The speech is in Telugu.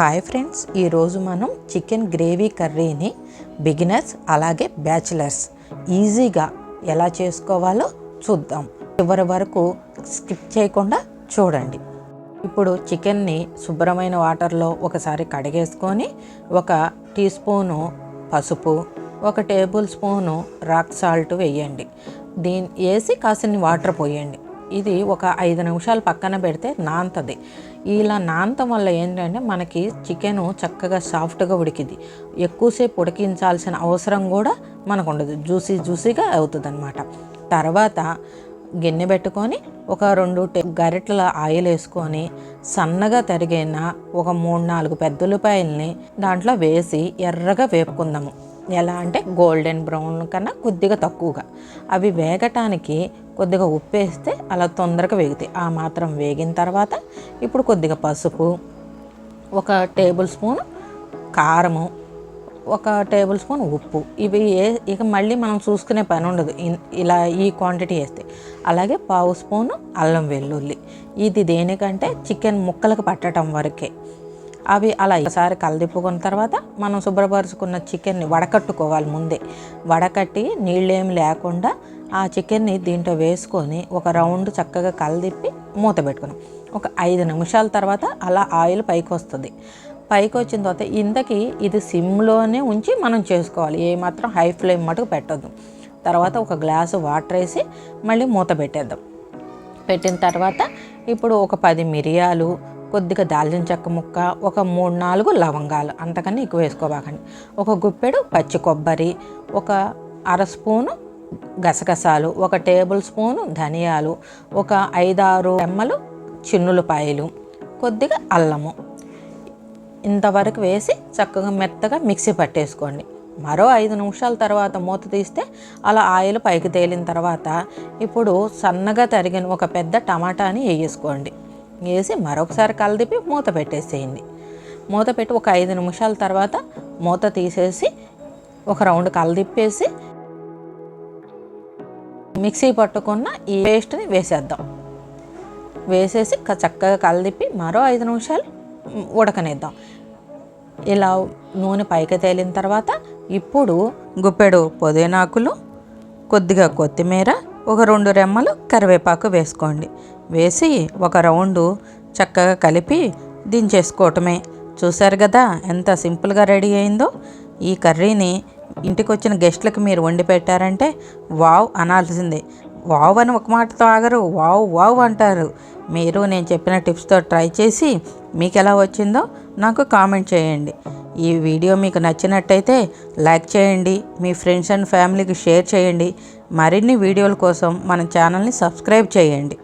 హాయ్ ఫ్రెండ్స్ ఈరోజు మనం చికెన్ గ్రేవీ కర్రీని బిగినర్స్ అలాగే బ్యాచిలర్స్ ఈజీగా ఎలా చేసుకోవాలో చూద్దాం. చివరి వరకు స్కిప్ చేయకుండా చూడండి. ఇప్పుడు చికెన్ని శుభ్రమైన వాటర్లో ఒకసారి కడిగేసుకొని ఒక టీ స్పూను పసుపు ఒక టేబుల్ స్పూను రాక్ సాల్ట్ వేయండి. దీని వేసి కాసిన వాటర్ పోయండి. ఇది ఒక ఐదు నిమిషాలు పక్కన పెడితే నాంతది. ఇలా నానటం వల్ల ఏంటంటే మనకి చికెన్ చక్కగా సాఫ్ట్గా ఉడికింది ఎక్కువసేపు ఉడికించాల్సిన అవసరం కూడా మనకు ఉండదు జ్యూసీ జ్యూసీగా అవుతుంది అనమాట తర్వాత గిన్నె పెట్టుకొని ఒక రెండు గరిటెల ఆయిల్ వేసుకొని సన్నగా తరిగిన ఒక మూడు నాలుగు పెద్ద ఉల్లిపాయల్ని దాంట్లో వేసి ఎర్రగా వేపుకుందాము. ఎలా అంటే గోల్డెన్ బ్రౌన్ కన్నా కొద్దిగా తక్కువగా. అవి వేగటానికి కొద్దిగా ఉప్పు వేస్తే అలా తొందరగా వేగుతాయి. ఆ మాత్రం వేగిన తర్వాత ఇప్పుడు కొద్దిగా పసుపు ఒక టేబుల్ స్పూన్ కారము ఒక టేబుల్ స్పూన్ ఉప్పు. ఇవి ఏ ఇక మళ్ళీ మనం చూసుకునే పని ఉండదు. ఇలా ఈ క్వాంటిటీ వేస్తే. అలాగే పావు స్పూను అల్లం వెల్లుల్లి. ఇది దేనికంటే చికెన్ ముక్కలకు పట్టడం వరకే. అవి అలా ఒకసారి కలదిప్పుకున్న తర్వాత మనం శుభ్రపరుచుకున్న చికెన్ని వడకట్టుకోవాలి ముందే. వడకట్టి నీళ్ళేం లేకుండా ఆ చికెన్ని దీంట్లో వేసుకొని ఒక రౌండ్ చక్కగా కలదిప్పి మూత పెట్టుకున్నాం. ఒక ఐదు నిమిషాల తర్వాత అలా ఆయిల్ పైకి వస్తుంది పైకి వచ్చిన తర్వాత ఇంతకీ ఇది సిమ్లోనే ఉంచి మనం చేసుకోవాలి. ఏమాత్రం హై ఫ్లేమ్ మటుకు పెట్టొద్దు. తర్వాత ఒక గ్లాసు వాటర్ వేసి మళ్ళీ మూత పెట్టేద్దాం. పెట్టిన తర్వాత ఇప్పుడు ఒక పది మిరియాలు కొద్దిగా దాల్చిన చెక్క ముక్క ఒక మూడు నాలుగు లవంగాలు అంతకన్నా ఎక్కువ వేసుకోబాకండి. ఒక గుప్పెడు పచ్చి కొబ్బరి ఒక అర స్పూను గసగసాలు ఒక టేబుల్ స్పూను ధనియాలు ఒక ఐదారు రెమ్మలు చిన్నులపాయలు కొద్దిగా అల్లము. ఇంతవరకు వేసి చక్కగా మెత్తగా మిక్సీ పట్టేసుకోండి. మరో ఐదు నిమిషాల తర్వాత మూత తీస్తే అలా ఆయిల్ పైకి తేలిన తర్వాత ఇప్పుడు సన్నగా తరిగిన ఒక పెద్ద టమాటాని వేసుకోండి వేసి మరొకసారి కలదిపి మూత పెట్టేసేయండి. మూత పెట్టి ఒక ఐదు నిమిషాల తర్వాత మూత తీసేసి ఒక రౌండ్ కలదిప్పేసి మిక్సీ పట్టుకున్న ఈ పేస్ట్ని వేసేద్దాం. వేసేసి చక్కగా కలదిప్పి మరో ఐదు నిమిషాలు ఉడకనిద్దాం. ఇలా నూనె పైకి తేలిన తర్వాత ఇప్పుడు గుప్పెడు పుదీనాకులు కొద్దిగా కొత్తిమీర ఒక రెండు రెమ్మలు కరివేపాకు వేసుకోండి. వేసి ఒక రౌండు చక్కగా కలిపి దించేసుకోవటమే. చూశారు కదా ఎంత సింపుల్గా రెడీ అయిందో. ఈ కర్రీని ఇంటికి వచ్చిన గెస్ట్లకు మీరు వండి పెట్టారంటే వావ్ అనాల్సిందే. వావ్ అని ఒక మాటతో ఆగరు. వావ్ వావ్ అంటారు. మీరు నేను చెప్పిన టిప్స్తో ట్రై చేసి మీకు ఎలా వచ్చిందో నాకు కామెంట్ చేయండి. ఈ వీడియో మీకు నచ్చినట్టయితే లైక్ చేయండి. మీ ఫ్రెండ్స్ అండ్ ఫ్యామిలీకి షేర్ చేయండి. మరిన్ని వీడియోల కోసం మన ఛానల్ని సబ్స్క్రైబ్ చేయండి.